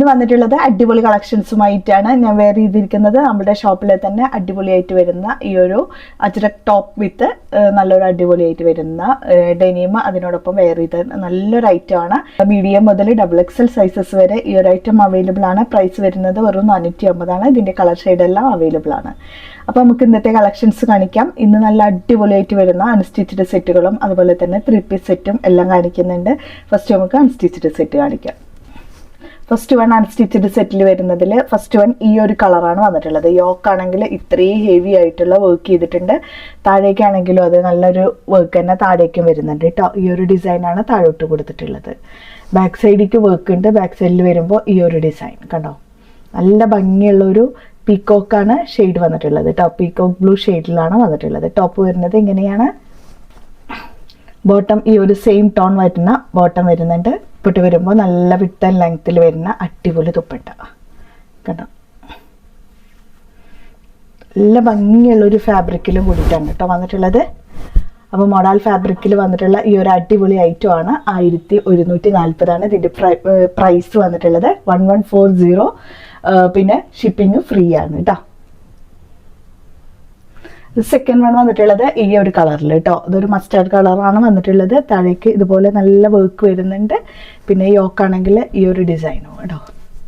ഇന്ന് വന്നിട്ടുള്ളത് അടിപൊളി കളക്ഷൻസുമായിട്ടാണ് ഞാൻ വെയർ ചെയ്തിരിക്കുന്നത്. നമ്മുടെ ഷോപ്പിലെ തന്നെ അടിപൊളിയായിട്ട് വരുന്ന ഈ ഒരു അജ്രക് ടോപ്പ് വിത്ത് നല്ലൊരു അടിപൊളിയായിട്ട് വരുന്ന ഡെനീമ് അതിനോടൊപ്പം വെയർ ചെയ്ത നല്ലൊരു ഐറ്റം ആണ്. മീഡിയം മുതൽ ഡബിൾ എക്സൽ സൈസസ് വരെ ഈ ഒരു ഐറ്റം അവൈലബിൾ ആണ്. പ്രൈസ് വരുന്നത് വെറും നാനൂറ്റി അമ്പതാണ് ഇതിന്റെ കളർ ഷെയ്ഡ് എല്ലാം അവൈലബിൾ ആണ്. അപ്പോൾ നമുക്ക് ഇന്നത്തെ കളക്ഷൻസ് കാണിക്കാം. ഇന്ന് നല്ല അടിപൊളിയായിട്ട് വരുന്ന അൺസ്റ്റിച്ചഡ് സെറ്റുകളും അതുപോലെ തന്നെ ത്രീ പീസ് സെറ്റും എല്ലാം കാണിക്കുന്നുണ്ട്. ഫസ്റ്റ് നമുക്ക് അൺസ്റ്റിച്ചഡ് സെറ്റ് കാണിക്കാം. ഫസ്റ്റ് വൺ അൺസ്റ്റിച്ചഡ് സെറ്റിൽ വരുന്നതിൽ ഫസ്റ്റ് വൺ ഈ ഒരു കളറാണ് വന്നിട്ടുള്ളത്. യോക്ക് ആണെങ്കിൽ ഇത്രയും ഹെവി ആയിട്ടുള്ള വർക്ക് ചെയ്തിട്ടുണ്ട്. താഴേക്കാണെങ്കിലും അത് നല്ലൊരു വർക്ക് തന്നെ താഴേക്കും വരുന്നുണ്ട് കേട്ടോ ഈ ഒരു ഡിസൈനാണ് താഴോട്ട് കൊടുത്തിട്ടുള്ളത്. ബാക്ക് സൈഡിലേക്ക് വർക്ക് ഉണ്ട്. ബാക്ക് സൈഡിൽ വരുമ്പോൾ ഈ ഒരു ഡിസൈൻ കണ്ടോ? നല്ല ഭംഗിയുള്ള ഒരു പീക്കോക്കാണ് ഷെയ്ഡ് വന്നിട്ടുള്ളത് കേട്ടോ പീക്കോക്ക് ബ്ലൂ ഷെയ്ഡിലാണ് വന്നിട്ടുള്ളത്. ടോപ്പ് വരുന്നത് ഇങ്ങനെയാണ്. ബോട്ടം ഈ ഒരു സെയിം ടോൺ വരുന്ന ബോട്ടം വരുന്നുണ്ട്. ഇപ്പിട്ട് വരുമ്പോൾ നല്ല വിട്ടൻ ലെങ്ത്തിൽ വരുന്ന അടിപൊളി ദുപ്പട്ട. കേട്ടോ നല്ല ഭംഗിയുള്ള ഒരു ഫാബ്രിക്കിലും കൂടിയിട്ടാണ് കേട്ടോ വന്നിട്ടുള്ളത്. അപ്പോൾ മൊഡാൽ ഫാബ്രിക്കിൽ വന്നിട്ടുള്ള ഈ ഒരു അടിപൊളി ഐറ്റം ആണ് ആയിരത്തി ഒരുന്നൂറ്റി നാൽപ്പതാണ് ഇതിന്റെ പ്രൈസ് വന്നിട്ടുള്ളത്. വൺ വൺ ഫോർ സീറോ പിന്നെ ഷിപ്പിംഗ് ഫ്രീ ആണ് കേട്ടോ. സെക്കൻഡ് വൺ വന്നിട്ടുള്ളത് ഈ ഒരു കളറിൽ കേട്ടോ ഇതൊരു മസ്റ്റാർഡ് കളറാണ് വന്നിട്ടുള്ളത്. താഴേക്ക് ഇതുപോലെ നല്ല വർക്ക് വരുന്നുണ്ട്. പിന്നെ യോക്കാണെങ്കിൽ ഈ ഒരു ഡിസൈനും കേട്ടോ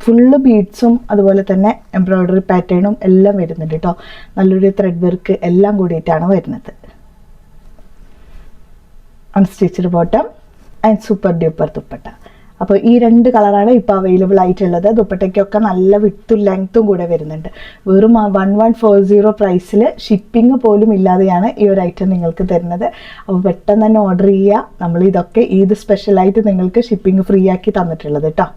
ഫുള്ള് ബീഡ്സും അതുപോലെ തന്നെ എംബ്രോയ്ഡറി പാറ്റേണും എല്ലാം വരുന്നുണ്ട് കേട്ടോ നല്ലൊരു ത്രെഡ് വർക്ക് എല്ലാം കൂടിയിട്ടാണ് വരുന്നത്. Unstitched bottom and super duper dupatta. അപ്പോൾ ഈ രണ്ട് കളറാണ് ഇപ്പോൾ അവൈലബിൾ ആയിട്ടുള്ളത്. ദുപ്പട്ടയ്ക്കൊക്കെ നല്ല വിട്ടും ലെങ്ത്തും കൂടെ വരുന്നുണ്ട്. വെറും വൺ വൺ ഫോർ സീറോ പ്രൈസിൽ ഷിപ്പിംഗ് പോലും ഇല്ലാതെയാണ് ഈ ഒരു ഐറ്റം നിങ്ങൾക്ക് തരുന്നത്. അപ്പോൾ പെട്ടെന്ന് തന്നെ ഓർഡർ ചെയ്യുക നമ്മൾ ഇതൊക്കെ ഈദ് സ്പെഷ്യലായിട്ട് നിങ്ങൾക്ക് ഷിപ്പിംഗ് ഫ്രീ ആക്കി തന്നിട്ടുള്ളത് കേട്ടോ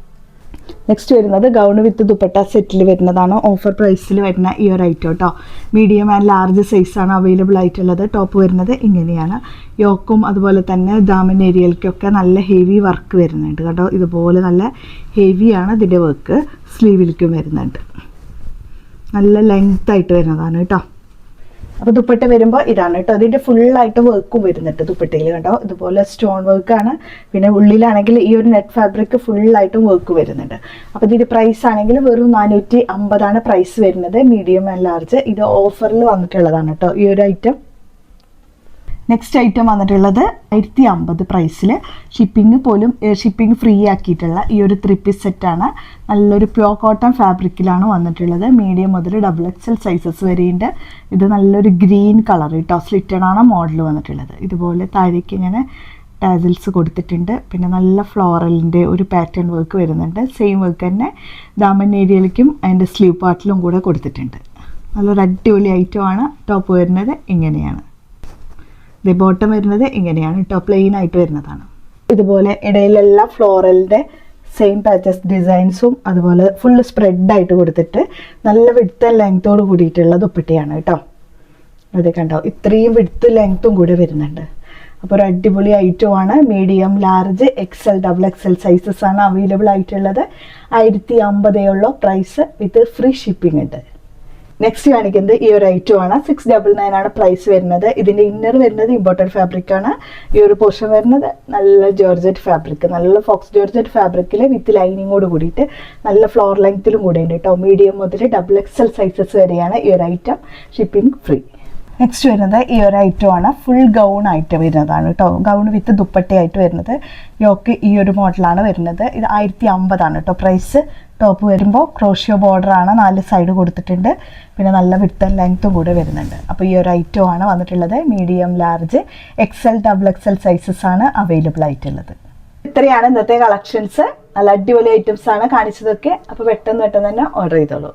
നെക്സ്റ്റ് വരുന്നത് ഗൗൺ വിത്ത് ദുപ്പട്ട സെറ്റിൽ വരുന്നതാണ്. ഓഫർ പ്രൈസിൽ വരുന്ന ഈ ഒരു ഐറ്റം കേട്ടോ മീഡിയം ആൻഡ് ലാർജ് സൈസാണ് അവൈലബിൾ ആയിട്ടുള്ളത്. ടോപ്പ് വരുന്നത് ഇങ്ങനെയാണ്. യോക്കും അതുപോലെ തന്നെ ദാമൻ ഏരിയയിലേക്കൊക്കെ നല്ല ഹെവി വർക്ക് വരുന്നുണ്ട് കേട്ടോ. ഇതുപോലെ നല്ല ഹെവിയാണ് ഇതിന്റെ വർക്ക് സ്ലീവിലേക്കും വരുന്നുണ്ട്. നല്ല ലെങ്ത് ആയിട്ട് വരുന്നതാണ് കേട്ടോ. അപ്പോൾ ദുപ്പട്ട വരുമ്പോൾ ഇതാണ് കേട്ടോ. ഫുൾ ഫുള്ളായിട്ട് വർക്കും വരുന്നുണ്ട് ദുപ്പട്ടയിൽ കണ്ടോ. ഇതുപോലെ സ്റ്റോൺ വർക്ക് ആണ്. പിന്നെ ഉള്ളിലാണെങ്കിൽ ഈ ഒരു നെറ്റ് ഫാബ്രിക് ഫുള്ളായിട്ടും വർക്ക് വരുന്നുണ്ട്. അപ്പോൾ ഇതിന്റെ പ്രൈസ് ആണെങ്കിൽ വെറും നാനൂറ്റി അമ്പതാണ് പ്രൈസ് വരുന്നത്. മീഡിയം ആൻഡ് ലാർജ് ഇത് ഓഫറിൽ വന്നിട്ടുള്ളതാണ് കേട്ടോ ഈ ഒരു ഐറ്റം നെക്സ്റ്റ് ഐറ്റം വന്നിട്ടുള്ളത് ആയിരത്തി അമ്പത് പ്രൈസിൽ ഷിപ്പിംഗ് പോലും ഷിപ്പിംഗ് ഫ്രീ ആക്കിയിട്ടുള്ള ഈ ഒരു ത്രീ പീസ് സെറ്റാണ് നല്ലൊരു പ്യോർ കോട്ടൺ ഫാബ്രിക്കിലാണ് വന്നിട്ടുള്ളത്. മീഡിയം മുതൽ ഡബിൾ എക്സ് എൽ സൈസസ് വരെയുണ്ട്. ഇത് നല്ലൊരു ഗ്രീൻ കളർ കേട്ടോ സ്ലിറ്റഡാണ് മോഡൽ വന്നിട്ടുള്ളത്. ഇതുപോലെ താഴേക്ക് ഇങ്ങനെ ടാസിൽസ് കൊടുത്തിട്ടുണ്ട്. പിന്നെ നല്ല ഫ്ലോറലിന്റെ ഒരു പാറ്റേൺ വർക്ക് വരുന്നുണ്ട്. സെയിം വർക്ക് തന്നെ ദാമൻ ഏരിയയിലേക്കും അതിന്റെ സ്ലീവ് പാർട്ടിലും കൂടെ കൊടുത്തിട്ടുണ്ട്. നല്ലൊരു അടിപൊളി ഐറ്റമാണ് ടോപ്പ് വരുന്നത് ഇങ്ങനെയാണ്. ഇത് ബോട്ടം വരുന്നത് ഇങ്ങനെയാണ്. കേട്ടോ പ്ലെയിൻ ആയിട്ട് വരുന്നതാണ്. ഇതുപോലെ ഇടയിലെല്ലാം ഫ്ലോറലിന്റെ സെയിം പാച്ചസ് ഡിസൈൻസും അതുപോലെ ഫുള്ള് സ്പ്രെഡായിട്ട് കൊടുത്തിട്ട് നല്ല വിടുത്ത ലെങ്ത്തോട് കൂടിയിട്ടുള്ള ദുപ്പട്ടിയാണ് കേട്ടോ. അതെ കണ്ടോ? ഇത്രയും വിടുത്ത് ലെങ്ത്തും കൂടി വരുന്നുണ്ട്. അപ്പോൾ ഒരു അടിപൊളി ഐറ്റമാണ് medium large XL double XL sizes ആണ് അവൈലബിൾ ആയിട്ടുള്ളത്. ആയിരത്തി അമ്പതേ ഉള്ളൂ. പ്രൈസ് വിത്ത് ഫ്രീ ഷിപ്പിംഗ് ഉണ്ട്. നെക്സ്റ്റ് കാണിക്കുന്നത് ഈ ഒരു ഐറ്റം ആണ്. സിക്സ് ഡബിൾ നയൻ ആണ് പ്രൈസ് വരുന്നത്. ഇതിന്റെ ഇന്നർ വരുന്നത് ഇമ്പോർട്ടഡ് ഫാബ്രിക് ആണ്. ഈ ഒരു പോർഷൻ വരുന്നത് നല്ല ജോർജറ്റ് ഫാബ്രിക് നല്ല ഫോക്സ് ജോർജറ്റ് ഫാബ്രിക്കിൽ വിത്ത് ലൈനിങ്ങോട് കൂടിയിട്ട് നല്ല ഫ്ലോർ ലെങ്ത്തിലും കൂടെ ഉണ്ട് കേട്ടോ മീഡിയം മുതൽ ഡബിൾ എക്സൽ സൈസസ് വരെയാണ് ഈ ഒരു ഐറ്റം ഷിപ്പിംഗ് ഫ്രീ നെക്സ്റ്റ് വരുന്നത് ഈ ഒരു ഐറ്റം ആണ്. ഫുൾ ഗൗൺ ആയിട്ട് വരുന്നതാണ് കേട്ടോ. ഗൗൺ വിത്ത് ദുപ്പട്ടയായിട്ട് വരുന്നത്. യോക്ക് ഈ ഒരു മോഡലാണ് വരുന്നത്. ഇത് ആയിരത്തി അമ്പതാണ് കേട്ടോ പ്രൈസ് ടോപ്പ് വരുമ്പോൾ ക്രോഷ്യോ ബോർഡർ ആണ് നാല് സൈഡ് കൊടുത്തിട്ടുണ്ട്. പിന്നെ നല്ല വിട്ടൻ ലെങ്ത്തും കൂടെ വരുന്നുണ്ട്. അപ്പോൾ ഈ ഒരു ഐറ്റം ആണ് വന്നിട്ടുള്ളത്. Medium large XL double XL sizes ആണ് അവൈലബിൾ ആയിട്ടുള്ളത്. ഇത്രയാണ് ഇന്നത്തെ കളക്ഷൻസ് നല്ല അടിപൊളി ഐറ്റംസ് ആണ് കാണിച്ചതൊക്കെ. അപ്പോൾ പെട്ടെന്ന് പെട്ടെന്ന് തന്നെ ഓർഡർ ചെയ്തോളൂ.